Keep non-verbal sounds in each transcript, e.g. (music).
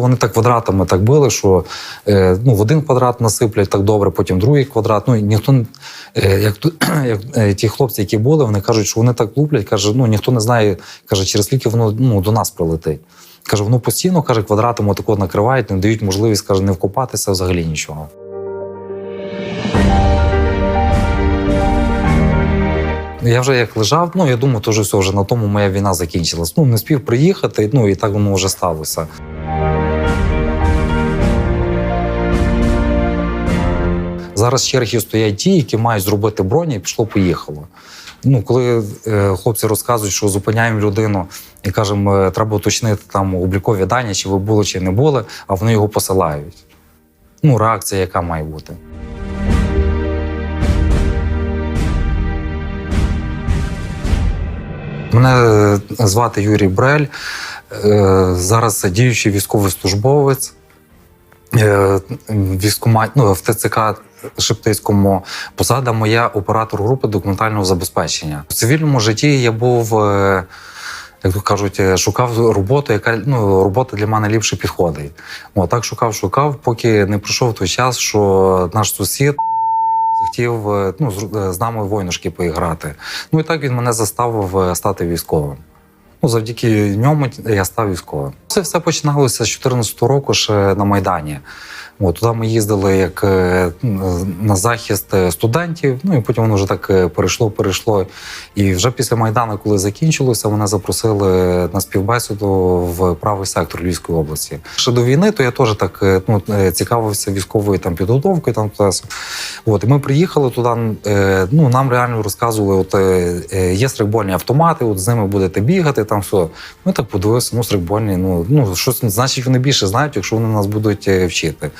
Вони так квадратами так били, що е, ну, в один квадрат насиплять так добре, потім другий квадрат. Ну і ніхто е, як, (clears throat) як е, ті хлопці, які були, вони кажуть, що вони так луплять. каже, ну ніхто не знає, каже, через скільки воно ну, до нас прилетить. Каже, воно постійно каже, квадратом отако накривають, не дають можливість каже, не вкопатися взагалі нічого. Я вже як лежав, ну я думаю, то вже все, вже на тому моя війна закінчилась. Ну не спів приїхати, ну і так воно вже сталося. Зараз в чергі стоять ті, які мають зробити броню, і пішло-поїхало. Ну, коли е, хлопці розказують, що зупиняємо людину і кажемо, е, треба уточнити там облікові дані, чи ви були, чи не були, а вони його посилають. Ну, реакція, яка має бути. Мене е, звати Юрій Брель. Зараз діючий військовослужбовець е, військкомат, ну, в ТЦК Шептицькому. Посада моя оператор групи документального забезпечення. В цивільному житті я був. е, Як то кажуть, е, шукав роботу, яка ну робота для мене ліпше підходить. О, так шукав, шукав, поки не пройшов той час, що наш сусід захотів е, ну, з, е, нами в войнушки поіграти. Ну і так він мене заставив е, стати військовим. Ну, завдяки ньому я став військовим. Це все починалося з 2014 року ще на Майдані. От, туди ми їздили як е, на захист е, студентів, ну і потім воно вже так е, перейшло, перейшло. І вже після Майдану, коли закінчилося, мене запросили на співбесіду в правий сектор Львівської області. Ще до війни, то я теж так ну, цікавився військовою там підготовкою. Там туди. От, і ми приїхали туди. Ну нам реально розказували, от є стрикбольні автомати, от з ними будете бігати. Там все. Ми так подивилися, ну стрикбольні, ну ну щось значить вони більше знають, якщо вони нас будуть вчити.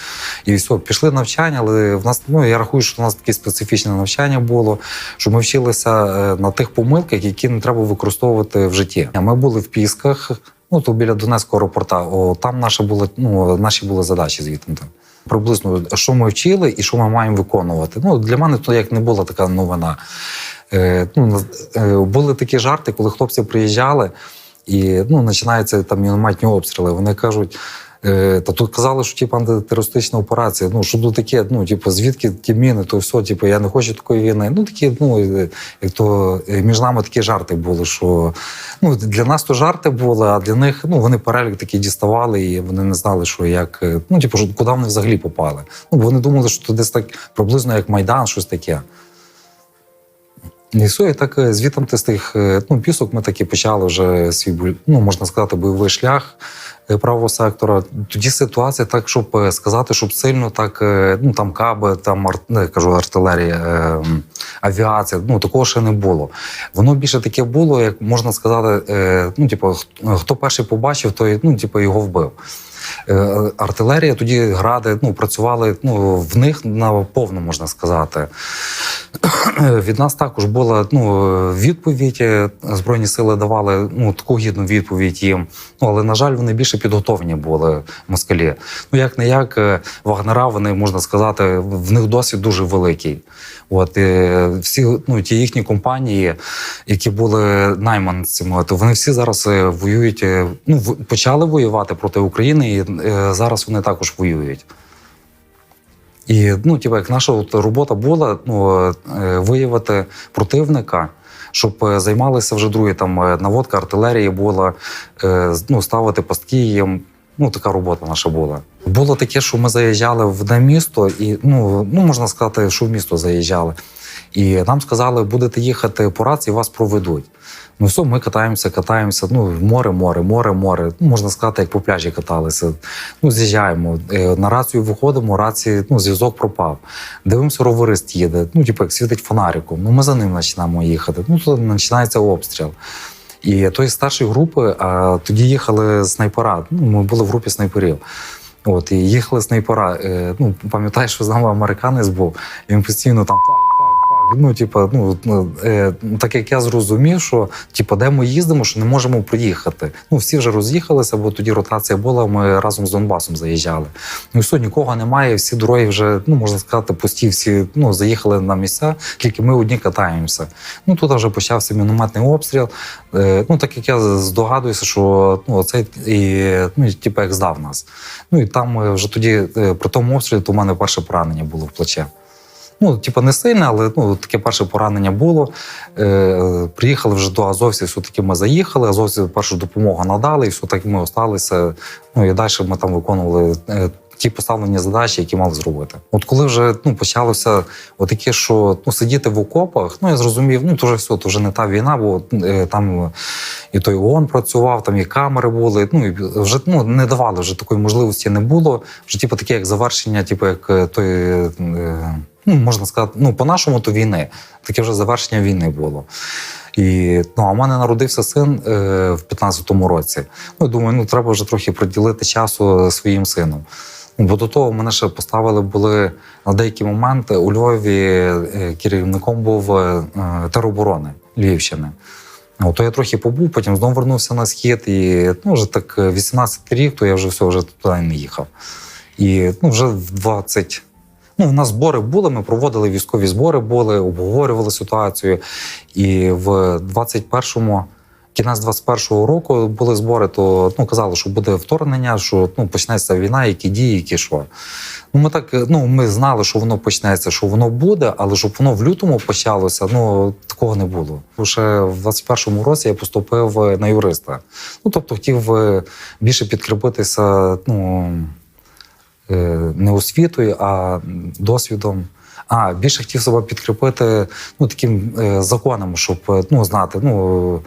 І все, пішли навчання, але в нас ну я рахую, що у нас таке специфічне навчання було, що ми вчилися е, на тих помилках, які не треба використовувати в житті. Ми були в Пісках. Ну, то біля Донецького аеропорта, о, там наша була, ну, наші були задачі звідти. Приблизно, що ми вчили і що ми маємо виконувати. Ну, для мене то як не була така новина. Е, ну, е, були такі жарти, коли хлопці приїжджали, і ну, починаються там мінометні обстріли. Вони кажуть. Е, Та тут казали, що типу, антитерористична операція. Ну що тут таке? Ну, типу, звідки ті міни, то все, типу, я не хочу такої війни. Ну такі, ну е, як то е, між нами такі жарти були, що ну для нас то жарти були, а для них ну вони перелік такий діставали, і вони не знали, що як ну, типу, що- куди вони взагалі попали. Ну, бо вони думали, що то десь так приблизно як Майдан, щось таке. Все, і так е, звітом з тих е, ну, пісок ми таки почали вже свій ну, можна сказати, бойовий шлях е, правого сектора. Тоді ситуація, так, щоб сказати, щоб сильно так, ну там каби, там ар- не кажу, артилерія, е, авіація, ну такого ще не було. Воно більше таке було, як можна сказати, ну, типу, хто перший побачив, той ну, типу, його вбив. Е, Артилерія тоді гради ну, працювали ну, в них на повну, можна сказати. Від нас також була ну, відповідь. е, Збройні сили давали ну, таку гідну відповідь їм. Ну, але, на жаль, вони більше підготовлені були москалі. Ну, як не як, вагнера, вони можна сказати, в них досвід дуже великий. От е, всі ну, ті їхні компанії, які були найманцями, то вони всі зараз е, воюють. е, Ну, почали воювати проти України, і е, зараз вони також воюють. І ну, типу, як наша от робота була ну, е, виявити противника, щоб е, займалися вже другі там е, наводка артилерії була, е, ну, ставити пастки їм. Ну, така робота наша була. Було таке, що ми заїжджали в місто, і ну, ну можна сказати, що в місто заїжджали. І нам сказали, будете їхати по рації, вас проведуть. Ну все, ми катаємося, катаємося. Ну, море, море, море, море. Ну, можна сказати, як по пляжі каталися. Ну, з'їжджаємо. Е, На рацію виходимо, рації, ну, зв'язок пропав. Дивимося, роверист їде. Ну, типу, як світить фонариком. Ну, ми за ним починаємо їхати. Ну, то починається обстріл. І той старшої групи, а тоді їхали снайпера. Ну, ми були в групі снайперів. От, і їхали снайпера. Е, ну, пам'ятаєш, що з нами американець був, і він постійно там. Ну, типа, ну ну, е, так як я зрозумів, що типа, де ми їздимо, що не можемо приїхати. Ну, всі вже роз'їхалися, бо тоді ротація була. Ми разом з Донбасом заїжджали. Ну і все, нікого немає. Всі дороги вже, ну можна сказати, пусті. Всі ну заїхали на місця, тільки ми одні катаємося. Ну тут вже почався мінометний обстріл. Е, ну так як я здогадуюся, що ну оцей і ну, типу, як здав нас. Ну і там е, вже тоді е, при тому обстрілі, то в мене перше поранення було в плече. Ну, типу, не сильне, але ну, таке перше поранення було. Е, приїхали вже до Азовсі, все-таки ми заїхали, Азовці першу допомогу надали, і все так ми осталися. Ну і далі ми там виконували е, ті поставлені задачі, які мали зробити. От коли вже ну, почалося отаке, що ну, сидіти в окопах, ну я зрозумів, ну то вже все, то вже не та війна, бо е, там і той ООН працював, там і камери були. Ну і вже ну, не давали вже такої можливості не було. Вже типу таке, як завершення, типу, як е, той. Е, ну, можна сказати, ну, по-нашому то війни. Таке вже завершення війни було. І ну, а в мене народився син е, в 15-му році. Ну, я думаю, ну треба вже трохи приділити часу своїм сином. Ну, Бо до того мене ще поставили були на деякі моменти у Львові е, керівником був е, тероборони Львівщини. От, то я трохи побув, потім знову вернувся на схід. І ну, вже так 18 рік, то я вже все вже туди не їхав. І ну, вже в 20. Ну, у нас збори були, ми проводили військові збори, були, обговорювали ситуацію. І в 21-му, кінець 21-го року були збори, то ну, казали, що буде вторгнення, що ну, почнеться війна, які дії, які що. Ну, ми так ну, ми знали, що воно почнеться, що воно буде, але щоб воно в лютому почалося, ну такого не було. Лише в 21-му році я поступив на юриста. Ну, тобто хотів е, більше підкріпитися, ну. Е, не освітою, а досвідом. А більше хотів себе підкріпити ну, таким е, законом, щоб е, ну, знати, ну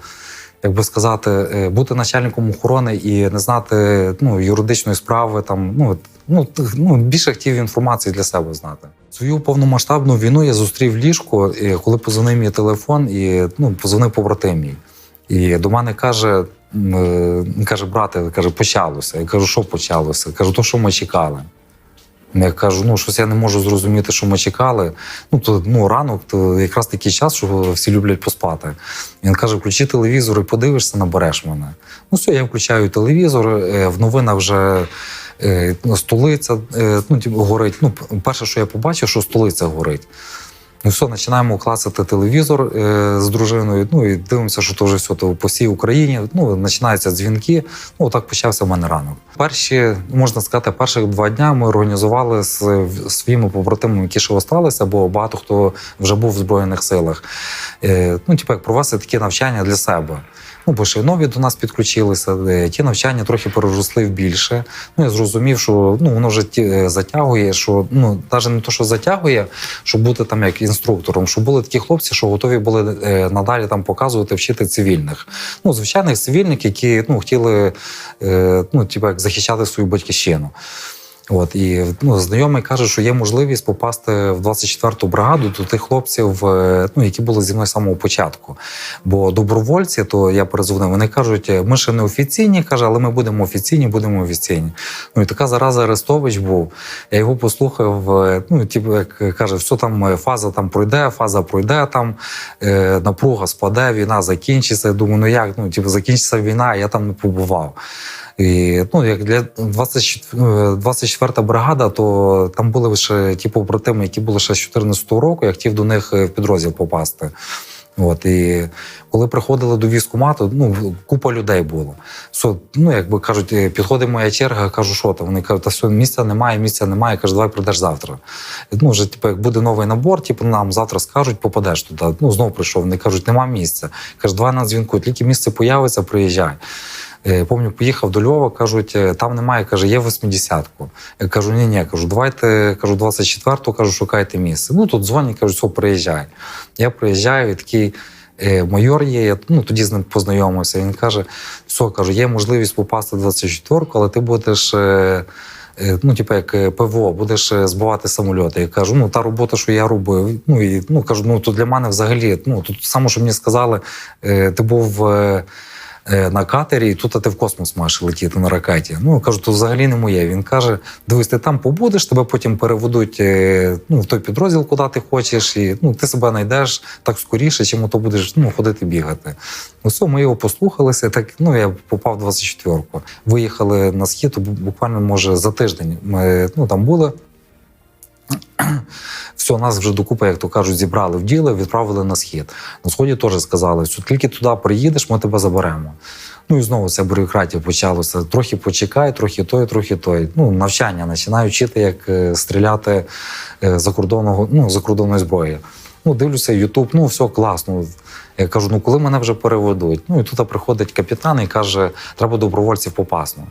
як би сказати, бути начальником охорони і не знати ну, юридичної справи. Там, ну, ну, ну, більше хотів інформації для себе знати. Свою повномасштабну війну я зустрів і коли позвонив мій телефон, і ну, позвонив побратим мій. І до мене каже, е, каже, брате, каже, почалося. Я кажу, що почалося? Кажу, то, що ми чекали. Я кажу, ну щось я не можу зрозуміти, що ми чекали. Ну то ну ранок, то якраз такий час, що всі люблять поспати. Він каже: включи телевізор і подивишся, набереш мене. Ну все, я включаю телевізор. е, В новинах вже е, ну, столиця ну, типу, горить. Ну, перше, що я побачив, що столиця горить. Ну все, починаємо класити телевізор е, з дружиною. Ну і дивимося, що то вже все то по всій Україні. Ну починаються дзвінки. Ну так почався в мене ранок. Перші можна сказати, перших два дня ми організували з своїми побратимами, які ще осталися, бо багато хто вже був в збройних силах. Е, ну, типу, як провести такі навчання для себе. Ну, бо ще нові до нас підключилися. е, Ті навчання трохи переросли в більше. Ну, я зрозумів, що ну, воно вже е, затягує, що ну, навіть не то, що затягує, щоб бути там як інструктором, щоб були такі хлопці, що готові були е, надалі там показувати, вчити цивільних. Ну, звичайних цивільних, які ну, хотіли ну, типу, як захищати свою батьківщину. От і ну, знайомий каже, що є можливість попасти в 24-ту бригаду до тих хлопців, е, ну які були зі мною з самого початку. Бо добровольці, то я перезвонив, вони кажуть, ми ще не офіційні, каже, але ми будемо офіційні, будемо офіційні. Ну і така зараза Арестович був. Я його послухав. е, Ну, типу, як каже, все там е, фаза там пройде, фаза пройде там, е, напруга спаде, війна закінчиться. Я думаю, ну як ну, типу, закінчиться війна, я там не побував. І, ну, як для 24, 24 бригада, то там були ще ті побратими, які були ще з 14 року, я хотів до них е, в підрозділ попасти. От, і коли приходили до військкомату, ну, купа людей було. Все, ну, якби кажуть, е, підходить моя черга, кажу, що там. Вони кажуть, та все, місця немає, місця немає. Кажу, давай прийдеш завтра. Ну, вже, типу, як буде новий набор, типу, нам завтра скажуть, попадеш туди. Ну, знову прийшов. Вони кажуть, нема місця. Кажу, давай на дзвінку, тільки місце появиться, приїжджай. Е, Помню, поїхав до Львова, кажуть, е, там немає, каже, є 80-ку. Я кажу, ні, ні, кажу, давайте, кажу, 24-ту, кажу, шукайте місце. Ну тут дзвонять, кажуть, все, приїжджай. Я приїжджаю, і такий е, майор є, я ну, тоді з ним познайомився. Він каже: все, кажу, є можливість попасти в 24-ку, але ти будеш. Ну, типу, як ПВО, будеш збивати самольоти. Я кажу, ну та робота, що я робив. Ну і ну кажу, ну то для мене взагалі, ну тут саме, що мені сказали, ти був на катері, і тут ти в космос маєш летіти на ракеті. Ну, кажу, то взагалі не моє. Він каже: дивись, ти там побудеш, тебе потім переведуть е, ну, в той підрозділ, куди ти хочеш, і ну, ти себе знайдеш так скоріше, чим то будеш ну, ходити бігати. Ну, все, ми його послухалися. Так, ну, я попав в 24-ку. Виїхали на схід, буквально, може, за тиждень ми ну, там були. (clears throat) Все, нас вже докупи, як то кажуть, зібрали в діло, відправили на схід. На сході теж сказали, що тільки туди приїдеш, ми тебе заберемо. Ну і знову ця бюрократія почалася. Трохи почекай, трохи той, трохи той. Ну, навчання починаю вчити, як е, стріляти е, за кордонного, ну, за кордонної зброї. Ну, дивлюся, Ютуб, ну все класно. Я кажу, ну коли мене вже переведуть? Ну і тут приходить капітан і каже, треба добровольців попасно.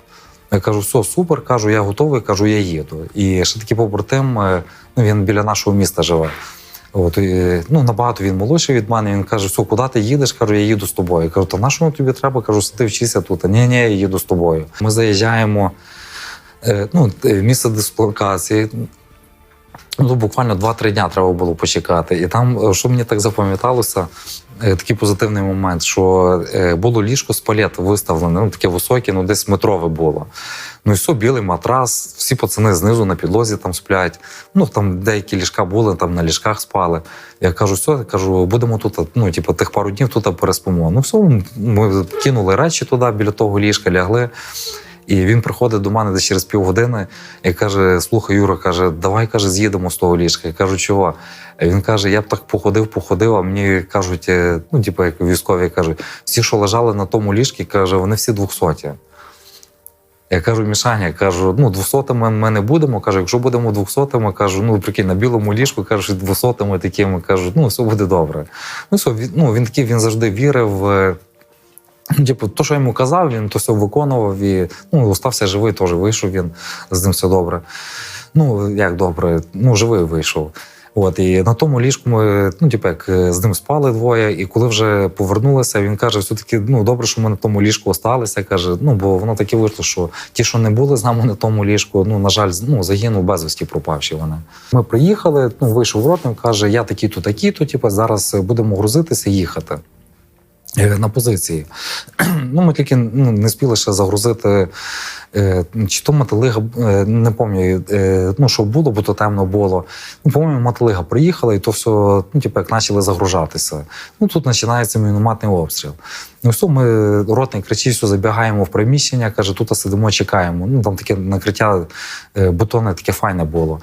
Я кажу, все, супер, кажу, я готовий, кажу, я їду. І ще такий побратим, е, ну він біля нашого міста живе. От, і, ну, набагато він молодший від мене. Він каже: все, куди ти їдеш? Кажу, я їду з тобою. Я кажу, то на що тобі треба? Кажу, сиди вчися тут. Ні, ні, я їду з тобою. Ми заїжджаємо е, ну, в місце дислокації. Ну, буквально 2-3 дня треба було почекати. І там, е, що мені так запам'яталося, е, такий позитивний момент, що е, було ліжко з палет виставлене, ну таке високе, ну десь метрове було. Ну і все, білий матрас, всі пацани знизу на підлозі там сплять. Ну там деякі ліжка були, там на ліжках спали. Я кажу, все, я кажу, будемо тут, ну, типу, тих пару днів тут переспимо. Ну, все, ми кинули речі туди біля того ліжка, лягли. І він приходить до мене десь через півгодини і каже: Слухай, Юра, каже, давай каже, з'їдемо з того ліжка. Я кажу, чого? Він каже: Я б так походив, походив, а мені кажуть, е, ну, типу, як військові кажуть, всі, що лежали на тому ліжку, каже, вони всі двохсоті. Я кажу, Мішаня, кажу, ну, двохсотими ми не будемо. Кажу, якщо будемо двохсотими, кажу, ну прикинь, на білому ліжку, кажу, що двохсотими такими, кажу, ну все буде добре. Ну, все, він, ну, він такий, він завжди вірив. (clears throat) Типу, то, що йому казав, він то все виконував і ну, остався живий, теж вийшов він, з ним все добре. Ну, як добре, ну, живий вийшов. От, і на тому ліжку ми, ну, типу, як е, з ним спали двоє, і коли вже повернулися, він каже: все-таки ну, добре, що ми на тому ліжку осталися. Каже, ну, бо воно таке вийшло, що ті, що не були з нами на тому ліжку, ну, на жаль, ну, загинув безвісті пропавші вони. Ми приїхали, ну, вийшов ротник, каже, я такі-то, такі-то, типу, зараз будемо грузитися і їхати. Е, На позиції. (clears throat) Ну, ми тільки ну, не спіли ще загрузити, е, чи то мотолига, е, не пам'ятаю, ну, що було, бо то темно було. Ну, по-моєму, мотолига приїхала, і то все, ну, типу, як почали загружатися. Ну, тут починається мінометний обстріл. Ну, все, ми ротний кричить, все, забігаємо в приміщення, каже, тут сидимо, чекаємо. Ну, там таке накриття бетонне таке файне було.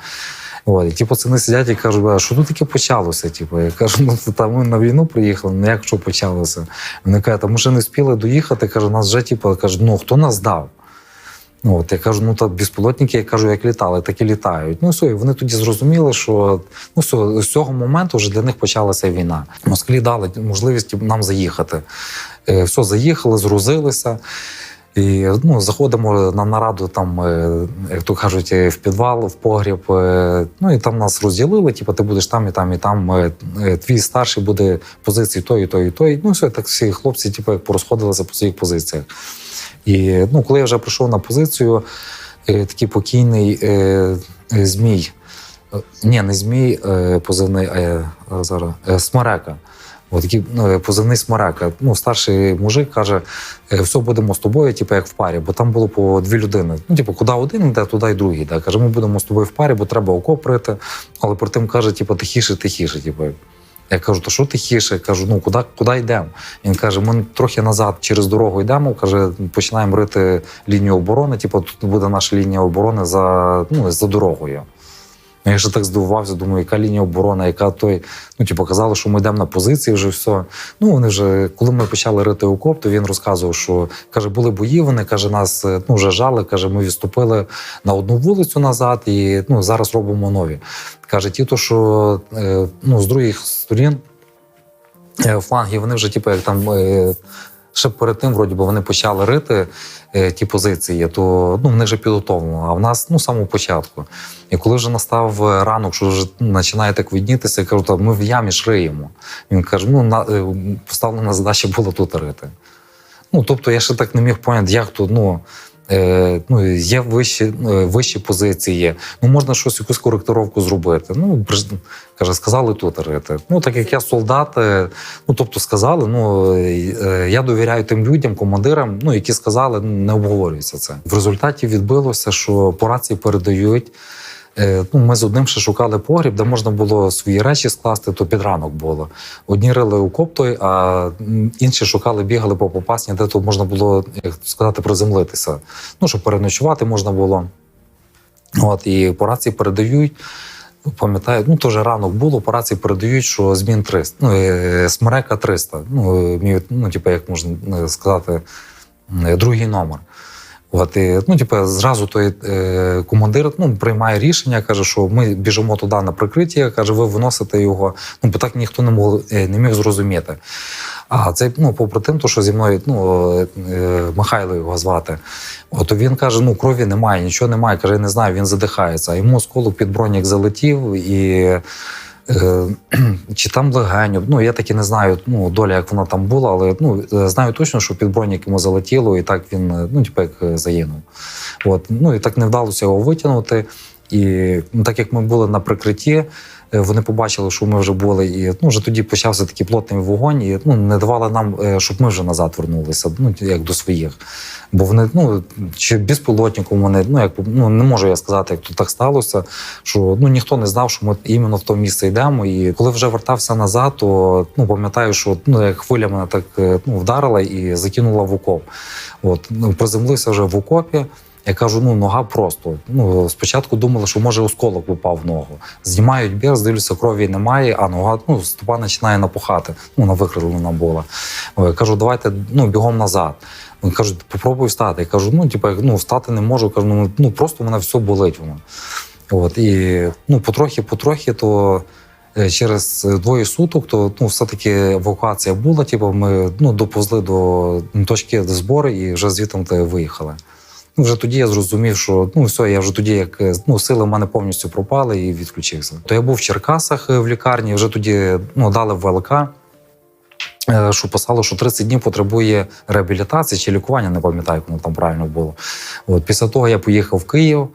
От, і ті пацани сидять і кажуть, а що тут таке почалося? Типу, я кажу, ну там ми на війну приїхали, ну як що почалося? Вони кажуть, а ми ще не спіли доїхати. Кажу, нас вже типу, кажуть, ну хто нас дав? От я кажу, ну та безпілотники, я кажу, як літали, так і літають. Ну все, і вони тоді зрозуміли, що ну все, з цього моменту вже для них почалася війна. Москалі дали можливість нам заїхати. Е, все, заїхали, згрузилися. І ну, заходимо на нараду, там, е, як то кажуть, е, в підвал, в погріб. е, Ну і там нас розділили. Типу, ти будеш там і там, і там. Твій старший буде позиції той, і той, і той. Ну, все, так всі хлопці, типу, як порозходилися по своїх позиціях. І ну, коли я вже прийшов на позицію, такий покійний змій. Ні, не змій, позивний е, зараз смерека. От такий ну, позивний смерека. Ну, старший мужик каже: «Е, все будемо з тобою, типу, як в парі, бо там було по дві людини. Ну, типу, куди один йде, туди й другий. йде. Каже, ми будемо з тобою в парі, бо треба окоп рити. Але при тим каже, типу, тихіше, тихіше. Типу. Я кажу, то що тихіше? Кажу, ну куди, куди йдемо? Він каже, ми трохи назад через дорогу йдемо. Каже, починаємо рити лінію оборони. Типу, тут буде наша лінія оборони за, ну, за дорогою. Ну, Я ще так здивувався, думаю, яка лінія оборони, яка той. Ну, типу, казали, що ми йдемо на позиції вже все. Ну, вони вже, коли ми почали рити окоп, то він розказував, що каже, були бої, вони каже, нас е, ну, вже жали. Каже, ми відступили на одну вулицю назад і ну, зараз робимо нові. Каже, ті, то, що е, ну, з других сторін е, флангів, вони вже, типу, як там. Е, Ще перед тим, вроді, би, вони почали рити е, ті позиції, то ну, вони вже підготовлено. А в нас ну, самого початку. І коли вже настав е, ранок, що вже ну, починає так виднітися, я кажу, «Та ми в ямі ж риємо. Він каже: ну, на, е, поставлена задача була тут рити. Ну, тобто я ще так не міг поняти, як тут, ну, Е, ну, є вищі, е, вищі позиції, ну можна щось, якусь коректировку зробити. Ну, каже, сказали тут рити. Ну, так як я солдат, е, ну тобто сказали, ну е, я довіряю тим людям, командирам, ну які сказали, ну, не обговорюється це. В результаті відбилося, що по рації передають. Е, Ну, ми з одним ще шукали погріб, де можна було свої речі скласти, то під ранок було. Одні рили у той, а інші шукали, бігали по попасні, де тут можна було, як сказати, приземлитися. Ну, щоб переночувати можна було. От, і по рації передають. Пам'ятаю, ну теж ранок було, по рації передають, що змін 300, ну, е, смерека 300. Ну, е, ну, типу, як можна сказати, другий номер. Ну, типу, зразу той е, командир ну, приймає рішення, каже, що ми біжимо туди на прикриття, каже, ви виносите його. Ну, бо так ніхто не мог, е, не міг зрозуміти. А це, ну, попри тим, то, що зі мною ну, е, Михайло його звати. От він каже: ну крові немає, нічого немає. Каже, я не знаю, він задихається. А йому осколок під бронік залетів і. Е, (clears throat) чи там легеню, ну я таки не знаю, ну доля, як вона там була, але ну е, знаю точно, що під бронік йому залетіло, і так він е, ну, типу, як загинув. От ну і так не вдалося його витягнути. І ну, так як ми були на прикритті, вони побачили, що ми вже були, і ну вже тоді почався такий плотний вогонь, і ну не давали нам, е, щоб ми вже назад вернулися, ну як до своїх. Бо вони, ну чи безпілотником вони, ну як ну не можу я сказати, як тут так сталося, що ну ніхто не знав, що ми іменно в то місце йдемо. І коли вже вертався назад, то ну пам'ятаю, що ну як хвиля мене так е, ну, вдарила і закинула в окоп. От ну, приземлився вже в окопі. Я кажу, ну нога просто. Ну спочатку думали, що може осколок упав в ногу. Знімають бірз, дивлюся, крові немає, а нога ну стопа починає напухати. Ну вона викривлена була. Я кажу, давайте ну бігом назад. Вони кажуть, попробуй встати. Я кажу, ну типу, ну встати не можу. Кажу, ну, ну просто мене все болить воно. От і ну потрохи, потрохи, то е, через двоє суток, то ну все-таки евакуація була. Типу, ми ну доповзли до точки збору і вже звідти виїхали. Ну, вже тоді я зрозумів, що ну все, я вже тоді, як е, ну, сили в мене повністю пропали і відключився. То я був в Черкасах е, в лікарні, вже тоді ну, дали в ВЛК, е, що писало, що 30 днів потребує реабілітації чи лікування, не пам'ятаю, як воно там правильно було. От, після того я поїхав в Київ.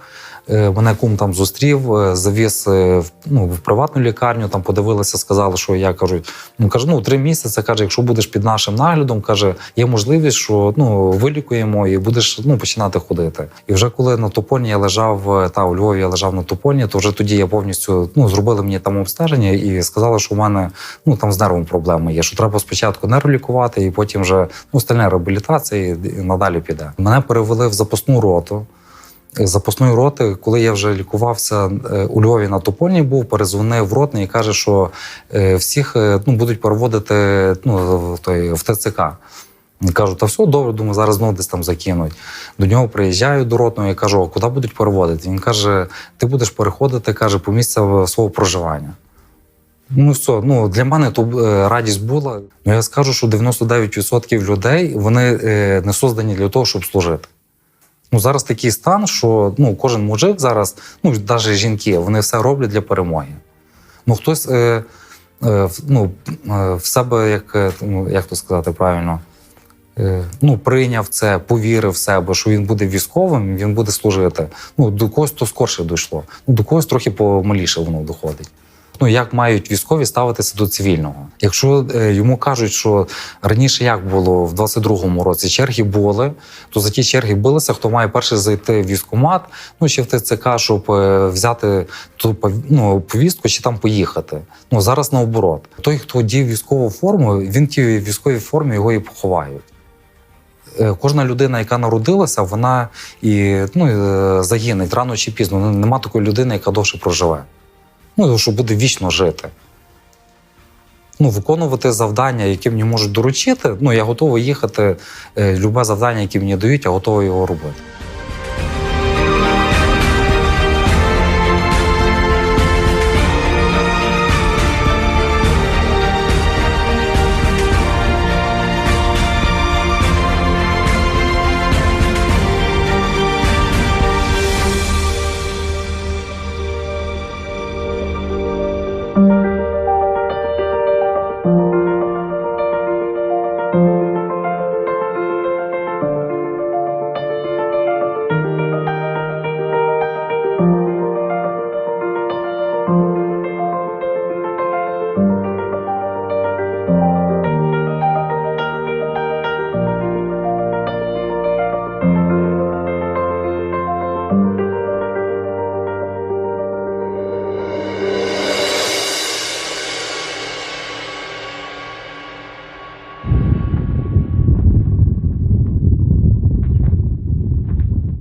Е, Мене кум там зустрів, е, завіз е, ну, в приватну лікарню, там подивилися, сказали, що я кажу, ну кажу, ну три місяці. Каже, якщо будеш під нашим наглядом, каже, є можливість, що ну вилікуємо і будеш ну починати ходити. І вже коли на топоні я лежав та у Львові, я лежав на топоні, то вже тоді я повністю ну зробили мені там обстеження і сказали, що в мене ну там з нервом проблеми є. Що треба спочатку нерв лікувати, і потім вже ну остальна реабілітація і надалі піде. Мене перевели в запасну роту. Запасної роти, коли я вже лікувався е, у Львові на Топольні, був перезвонив ротний і каже, що е, всіх е, ну, будуть переводити ну, в той в ТЦК. Кажу, та все добре, думаю, зараз знову десь там закинуть. До нього приїжджаю до ротного і кажу, а куди будуть переводити? Він каже: ти будеш переходити, каже, по місцю свого проживання. Ну все, ну для мене то радість була. Ну я скажу, що 99% людей вони не создані для того, щоб служити. Ну зараз такий стан, що ну кожен мужик зараз, ну навіть жінки, вони все роблять для перемоги. Ну хтось е, е, ну, е, в себе, як, е, ну, як то сказати правильно, е, ну, прийняв це, повірив в себе, що він буде військовим, він буде служити. Ну, до когось то скорше дійшло. До когось трохи помаліше воно доходить. Ну, як мають військові ставитися до цивільного? Якщо е, йому кажуть, що раніше як було в 22-му році черги були, то за ті черги билися, хто має перший зайти в військкомат, ну чи в ТЦК, щоб е, взяти ту ну, повістку чи там поїхати. Ну зараз наоборот. Той, хто одів військову форму, він в тій військовій формі його і поховають. Е, Кожна людина, яка народилася, вона і ну, загинеть рано чи пізно. Нема такої людини, яка довше проживе. Ну, що буде вічно жити. Ну, виконувати завдання, які мені можуть доручити. Ну, я готовий їхати. е, Любе завдання, яке мені дають, я готовий його робити.